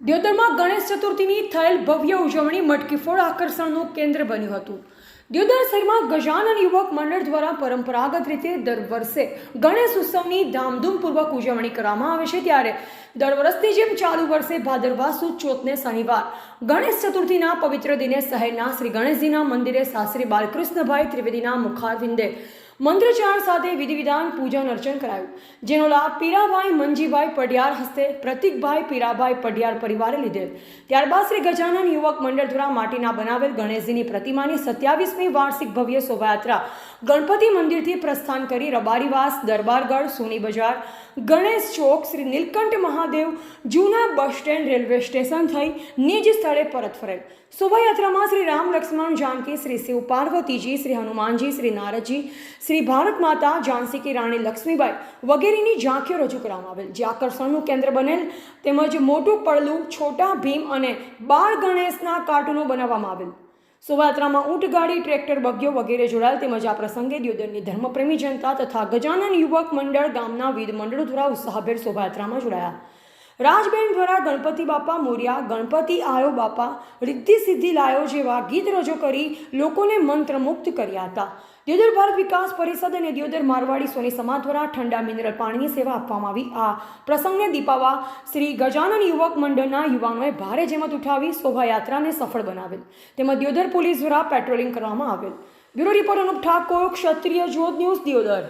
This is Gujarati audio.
દિયોદરમાં ગણેશ ચતુર્થીની થયેલ ભવ્ય ઉજવણી મટકીફોડ આકર્ષણનું કેન્દ્ર બન્યું હતું. દ્યોદર શહેરમાં ગજાનન યુવક મંડળ દ્વારા પરંપરાગત રીતે દર વર્ષે ગણેશ ઉત્સવની ધામધૂમપૂર્વક ઉજવણી કરવામાં આવે છે ત્યારે દર વર્ષની જેમ ચાલુ વર્ષે ભાદરવા સુદ ચોથને શનિવાર ગણેશ ચતુર્થીના પવિત્ર દિને શહેરના શ્રી ગણેશજીના મંદિરે શાસ્ત્રી બાલકૃષ્ણભાઈ ત્રિવેદીના મુખારવિંદે મંત્રોચ્ચાર સાથે વિધિ વિધાન પૂજન, અર્ચન કરાયું. જેનો લાભ પીરાભાઈ મંજીભાઈ પઢિયાર હસ્તે પ્રતિકભાઈ પીરાભાઈ પઢિયાર પરિવારે લીધેલ. ત્યારબાદ શ્રી ગજાનન યુવક મંડળ દ્વારા માટીના બનાવેલ ગણેશજીની પ્રતિમાની સત્યાવીસમી વાર્ષિક ભવ્ય શોભાયાત્રા ગણપતિ મંદિરથી પ્રસ્થાન કરી રબારીવાસ, દરબારગઢ, સોની બજાર, ગણેશ ચોક, શ્રી નીલકંઠ મહાદેવ, જૂના બસ સ્ટેન્ડ રેલવે સ્ટેશન થઈ નિજ સ્થળે પરત ફરેલ. શોભાયાત્રામાં શ્રી રામ લક્ષ્મણ જાનકી, શ્રી શિવ પાર્વતીજી, શ્રી હનુમાનજી, શ્રી નારદજી શ્રી ભારત માતા ઝાંસી કી રાણી લક્ષ્મીબાઈ વગેરેની ઝાંખીઓ રજૂ કરવામાં આવેલ. જે આકર્ષણનું કેન્દ્ર બનેલ તેમજ મોટું પડલું, છોટા ભીમ અને બાળ ગણેશના કાર્ટૂનો બનાવવામાં આવેલ. શોભાયાત્રામાં ઊંટ ગાડી, ટ્રેક્ટર બગ્યો વગેરે જોડાયેલ તેમજ આ પ્રસંગે દિયોદરની ધર્મપ્રેમી જનતા તથા ગજાનન યુવક મંડળ ગામના વિધ મંડળો દ્વારા ઉત્સાહભેર શોભાયાત્રામાં જોડાયા. રાજબેન દ્વારા ગણપતિ બાપા મોર્યા, ગણપતિ આયો બાપા, રિદ્ધિ સિદ્ધિ લાયો જેવા ગીત રજૂ કરી લોકોને મંત્રમુગ્ધ કર્યા હતા. દિયોદર ભારત વિકાસ પરિષદ અને દિયોદર મારવાડી સોની સમાજ દ્વારા ઠંડા મિનરલ પાણીની સેવા આપવામાં આવી. આ પ્રસંગને દીપાવા શ્રી ગજાનન યુવક મંડળના યુવાનોએ ભારે જેમત ઉઠાવી શોભાયાત્રાને સફળ બનાવેલ. તેમજ દિયોદર પોલીસ દ્વારા પેટ્રોલિંગ કરવામાં આવેલ. Bureau report Anup Thakor, Kshatriya Jyot News, Deodar.